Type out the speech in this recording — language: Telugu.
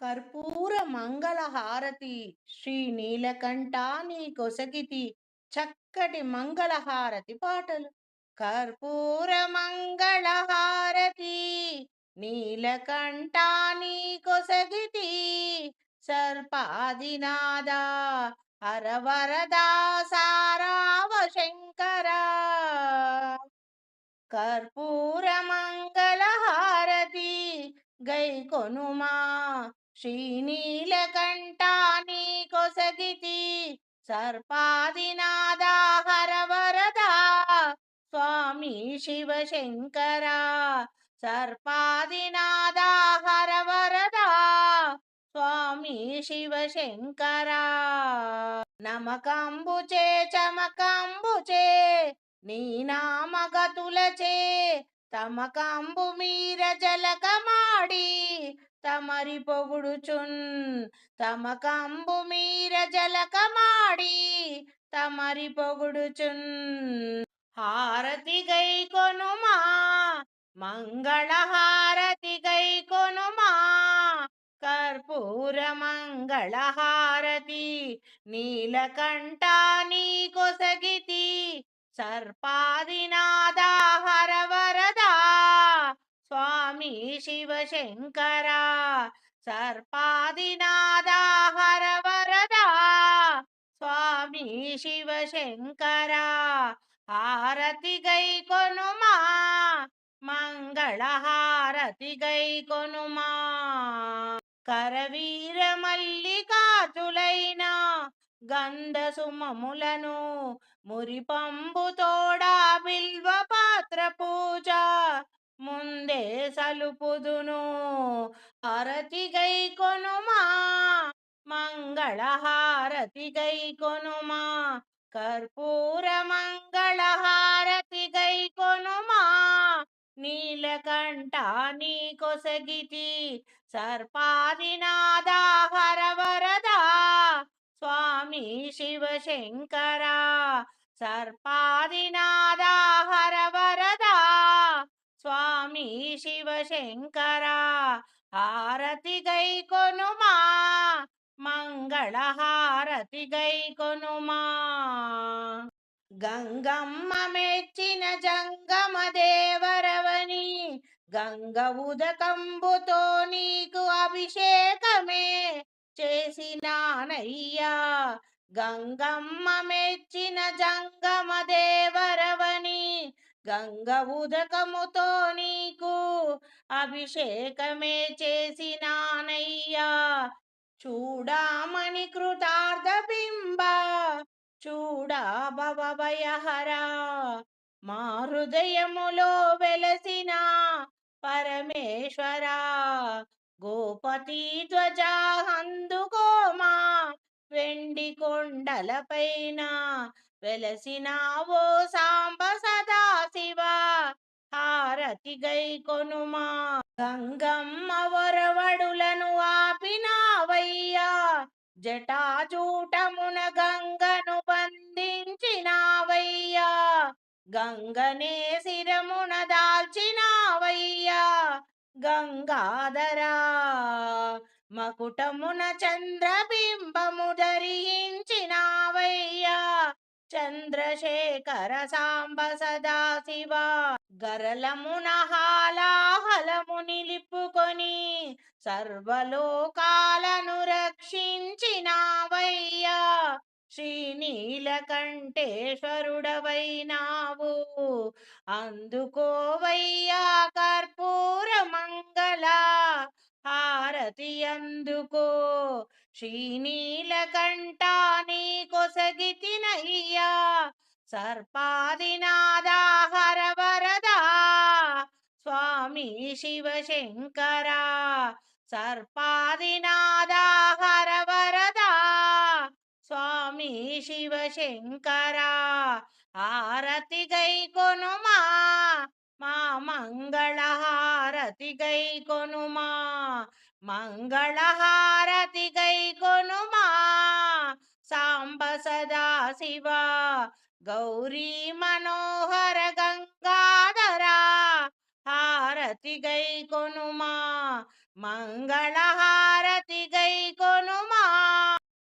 కర్పూర మంగళహారతి శ్రీ నీలకంఠా నీ కొసగితి చక్కటి మంగళహారతి పాటలు. కర్పూర మంగళహారతి నీలకంఠా నీ కొసగితి సర్పాదినాద హరవరదా సారావ శంకర. కర్పూర మంగళహారతి గై కొనుమా శ్రీనీలకంఠాని కొసగితి సర్పాదినాదాహర వరదా స్వామి శివశంకర సర్పాదినాదాహర వరదా స్వామి శివశంకర నమకంబుచే చమకంబుచే నీ నామగతులచే తమకంబు మీర జలకమాడి తమరి పొగుడుచున్ తమ కంబు మీర జలకమాడి తమరి పొగుడుచున్ హారతి గై కొనుమా మంగళ హారతి గై కొనుమా కర్పూర మంగళ హారతి నీలకంఠా నీ కొసగితి సర్పాదినాదా స్వామి శివశంకర సర్పాదినాదాహరవరదా స్వామి శివశంకర హారతి గై కొనుమా మంగళ గై కొనుమా కరవీర మల్లికాతులైన గంధ సుమములను ముందే సలుపుదును. హారతిగై కొనుమా? మంగళహారతిగై కొనుమా? కర్పూర మంగళహారతిగై కొనుమా? నీలకంఠ నీ కొసగితి సర్పాదినాదా హరవరదా స్వామి శివశంకర సర్పాదినాద స్వామి శివశంకర హారతి గై కొనుమా మంగళ హారతి గై కొనుమా. గంగమ్మ మెచ్చిన జంగమ దేవరవని గంగ ఉదకంబుతో నీకు అభిషేకమే చేసినానయ్యా. గంగమ్మ మెచ్చిన జంగమ దేవరవని గంగ ఉదకముతో నీకు అభిషేకమే చేసినానయ్యా. చూడామణి కృతార్థ బింబ చూడా భవభయహరా మా హృదయములో వెలసిన పరమేశ్వరా గోపతి ధ్వజ అందుకోమా. వెండి కొండలపైన వెలసినావో సాంబ సదా శివ. హారతి గై కొనుమా. గంగమ్మ వరవడులను ఆపినావయ్యా. జటాజూటమున గంగను బంధించినావయ్యా. గంగనే శిరమున దాల్చినావయ్యా. గంగాధరా మకుటమున చంద్ర చంద్రశేఖర సాంబ సదాశివ గరలమున హాలాహలము నిలుపుకొని సర్వలోకాలను రక్షించినావయ్యా. శ్రీనీలకంఠేశ్వరుడవైనావు. అందుకోవయ్యా కర్పూర మంగళ హారతి అందుకో శ్రీనీలకంఠా నీ కొసగితినయ్యా సర్పాదినాదా హరవరదా. స్వామి శివశంకర. సర్పాదినాదా హరవరదా. స్వామి శివ శంకర ఆరతి కొనుమా. మా మంగళహారతిగై కొనుమా మంగళహారతిగై కొనుమా సాంబ సదా శివ గౌరీ మనోహర గంగాధరా హారతిగై కొనుమా మంగళహారతిగై కొనుమా